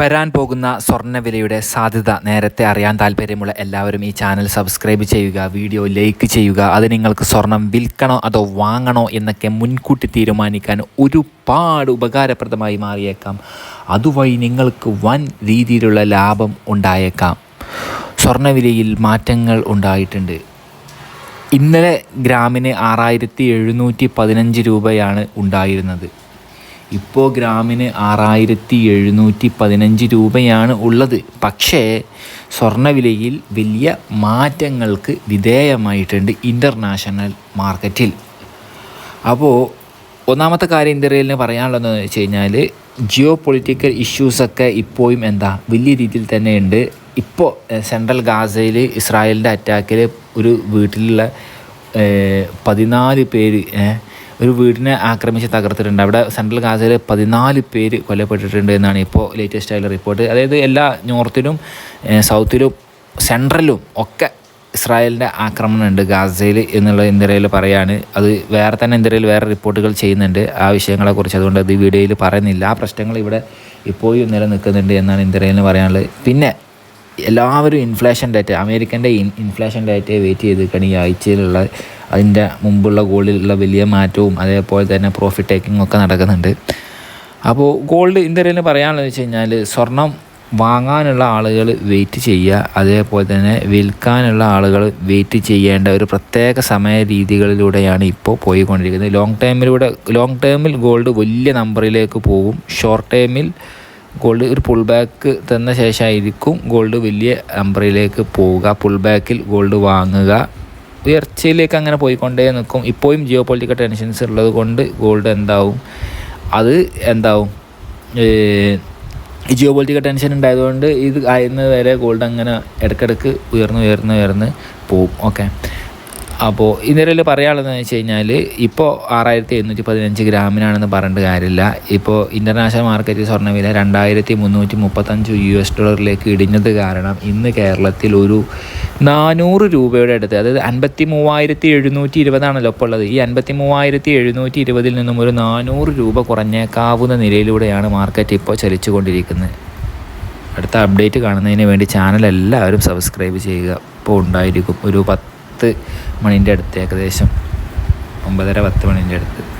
വരാൻ പോകുന്ന സ്വർണവിലയുടെ സാധ്യത നേരത്തെ അറിയാൻ താല്പര്യമുള്ള എല്ലാവരും ഈ ചാനൽ സബ്സ്ക്രൈബ് ചെയ്യുക വീഡിയോ ലൈക്ക് ചെയ്യുക. അത് നിങ്ങൾക്ക് സ്വർണം വിൽക്കണോ അതോ വാങ്ങണോ എന്നൊക്കെ മുൻകൂട്ടി തീരുമാനിക്കാൻ ഒരുപാട് ഉപകാരപ്രദമായി മാറിയേക്കാം. അതുവഴി നിങ്ങൾക്ക് വൻ രീതിയിലുള്ള ലാഭം ഉണ്ടായേക്കാം. സ്വർണവിലയിൽ മാറ്റങ്ങൾ ഉണ്ടായിട്ടുണ്ട്. ഇന്നലെ ഗ്രാമിന് ആറായിരത്തി എഴുന്നൂറ്റി പതിനഞ്ച് രൂപയാണ് ഉണ്ടായിരുന്നത്. ഇപ്പോൾ ഗ്രാമിന് ആറായിരത്തി എഴുന്നൂറ്റി പതിനഞ്ച് രൂപയാണ് ഉള്ളത്. പക്ഷേ സ്വർണവിലയിൽ വലിയ മാറ്റങ്ങൾക്ക് വിധേയമായിട്ടുണ്ട് ഇന്റർനാഷണൽ മാർക്കറ്റിൽ. അപ്പോൾ ഒന്നാമത്തെ കാര്യം ഇന്ത്യയിൽ പറയാനുള്ളതെന്ന് വെച്ച് കഴിഞ്ഞാൽ ജിയോ പൊളിറ്റിക്കൽ ഇഷ്യൂസൊക്കെ ഇപ്പോഴും എന്താ വലിയ രീതിയിൽ തന്നെ ഉണ്ട് ഇപ്പോൾ സെൻട്രൽ ഗാസയിൽ ഇസ്രായേലിന്റെ അറ്റാക്കിൽ ഒരു വീട്ടിലുള്ള പതിനാല് പേര് ഒരു വീടിനെ ആക്രമിച്ച് തകർത്തിട്ടുണ്ട്. അവിടെ സെൻട്രൽ ഗാസയിൽ പതിനാല് പേര് കൊല്ലപ്പെട്ടിട്ടുണ്ട് എന്നാണ് ഇപ്പോൾ ലേറ്റസ്റ്റ് ആയിട്ടുള്ള റിപ്പോർട്ട് അതായത് എല്ലാ നോർത്തിലും സൗത്തിലും സെൻട്രലും ഒക്കെ ഇസ്രായേലിന്റെ ആക്രമണം ഉണ്ട് ഗാസയിൽ എന്നുള്ള ഇന്ത്യയിൽ പറയാണ്. അത് വേറെ തന്നെ ഇന്ത്യയിൽ വേറെ റിപ്പോർട്ടുകൾ ചെയ്യുന്നുണ്ട്. ആ വിഷയങ്ങളെക്കുറിച്ച് അതുകൊണ്ട് അത് വീഡിയോയിൽ പറയുന്നില്ല. ആ പ്രശ്നങ്ങൾ ഇവിടെ ഇപ്പോഴും നിലനിൽക്കുന്നുണ്ട് എന്നാണ് ഇന്ത്യയിൽ പറയാനുള്ളത്. പിന്നെ എല്ലാവരും ഇൻഫ്ലേഷൻ ഡേറ്റ അമേരിക്കന്റെ ഇൻ ഇൻഫ്ലേഷൻ ഡേറ്റ വെയിറ്റ് ചെയ്ത് നിൽക്കുകയാണ് ഈ ആഴ്ചയിലുള്ള അതിന്റെ മുമ്പുള്ള ഗോൾഡിലുള്ള വലിയ മാറ്റവും അതേപോലെ തന്നെ പ്രോഫിറ്റ് ടേക്കിംഗ് ഒക്കെ നടക്കുന്നുണ്ട്. അപ്പോൾ ഗോൾഡ് ഇന്ത്യയിൽ പറയാനുള്ളത് വെച്ച് കഴിഞ്ഞാൽ സ്വർണം വാങ്ങാനുള്ള ആളുകൾ വെയിറ്റ് ചെയ്യുക അതേപോലെ തന്നെ വിൽക്കാനുള്ള ആളുകൾ വെയിറ്റ് ചെയ്യേണ്ട ഒരു പ്രത്യേക സമയ രീതികളിലൂടെയാണ് ഇപ്പോൾ പോയിക്കൊണ്ടിരിക്കുന്നത്. ലോങ് ടൈമിലൂടെ ലോങ് ടേമിൽ ഗോൾഡ് വലിയ നമ്പറിലേക്ക് പോകും. ഷോർട്ട് ടൈമിൽ ഗോൾഡ് ഒരു പുൾ ബാക്ക് തന്ന ശേഷമായിരിക്കും ഗോൾഡ് വലിയ നമ്പറിലേക്ക് പോവുക. പുൾ ബാക്കിൽ ഗോൾഡ് വാങ്ങുക. ഉയർച്ചയിലേക്ക് അങ്ങനെ പോയിക്കൊണ്ടേ നിൽക്കും. ഇപ്പോഴും ജിയോ പൊളിറ്റിക്കൽ ടെൻഷൻസ് ഉള്ളത് കൊണ്ട് ഗോൾഡ് എന്താവും? അത് എന്താവും? ജിയോ പൊളിറ്റിക്കൽ ടെൻഷൻ ഉണ്ടായതുകൊണ്ട് ഇത് ആയിരുന്നത് വരെ ഗോൾഡ് അങ്ങനെ ഇടയ്ക്കിടയ്ക്ക് ഉയർന്ന് ഉയർന്ന് ഉയർന്ന് പോവും. ഓക്കെ അപ്പോൾ ഇതിൽ പറയാനുള്ളതെന്ന് വെച്ച് കഴിഞ്ഞാൽ ഇപ്പോൾ ആറായിരത്തി എണ്ണൂറ്റി പതിനഞ്ച് ഗ്രാമിനാണെന്ന് പറഞ്ഞിട്ട് കാര്യമില്ല. ഇപ്പോൾ ഇന്റർനാഷണൽ മാർക്കറ്റിൽ സ്വർണവില രണ്ടായിരത്തി മുന്നൂറ്റി മുപ്പത്തഞ്ച് യു എസ് ഡോളറിലേക്ക് ഇടിഞ്ഞത് കാരണം ഇന്ന് കേരളത്തിൽ ഒരു നാനൂറ് രൂപയുടെ അടുത്ത് അതായത് അൻപത്തി മൂവായിരത്തി എഴുന്നൂറ്റി ഇരുപതാണല്ലോ ഇപ്പോൾ ഉള്ളത്. ഈ അൻപത്തി മൂവായിരത്തി എഴുന്നൂറ്റി ഇരുപതിൽ നിന്നും ഒരു നാനൂറ് രൂപ കുറഞ്ഞേക്കാവുന്ന നിലയിലൂടെയാണ് മാർക്കറ്റ് ഇപ്പോൾ ചലിച്ചുകൊണ്ടിരിക്കുന്നത്. അടുത്ത അപ്ഡേറ്റ് കാണുന്നതിന് വേണ്ടി ചാനൽ എല്ലാവരും സബ്സ്ക്രൈബ് ചെയ്യുക. ഇപ്പോൾ ഉണ്ടായിരിക്കും ഒരു പത്ത് മണിന്റെ അടുത്ത് ഏകദേശം ഒമ്പതര പത്ത് മണിന്റെ അടുത്ത്.